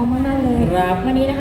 เรามากๆเลย ครับ วันนี้นะคะ